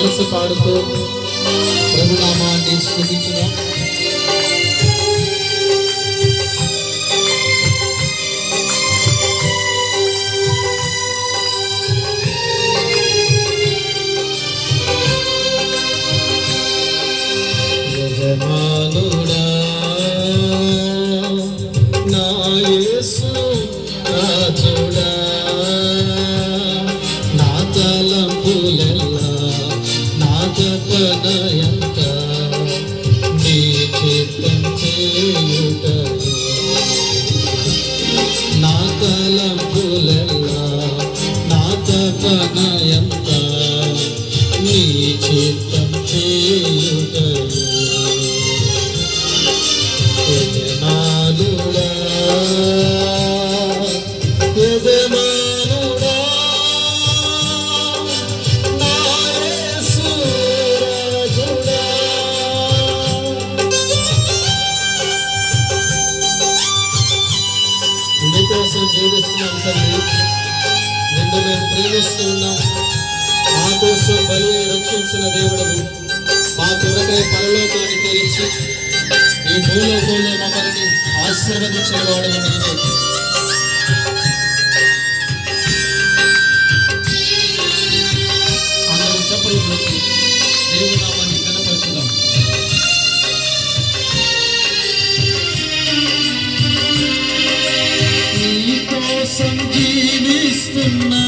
కలిసి పాడుతూ ప్రభునామాన్ని స్థుతించుదాం సహాయంత నీ చిత్తం చేయుటయు యజమానుడా యజమానుడా నాయసుడా మిగతా జీవిస్తున్నంత నిన్ను మేము ప్రేమిస్తూ ఉన్నాం మా కోసం బలి రక్షించిన దేవుడు మా కొరకై పరలోకాన్ని తెరిచి ఈ భూలోకంలో మమ్మల్ని ఆశీర్వదించిన వాడు నీవే అందరూ Christmas.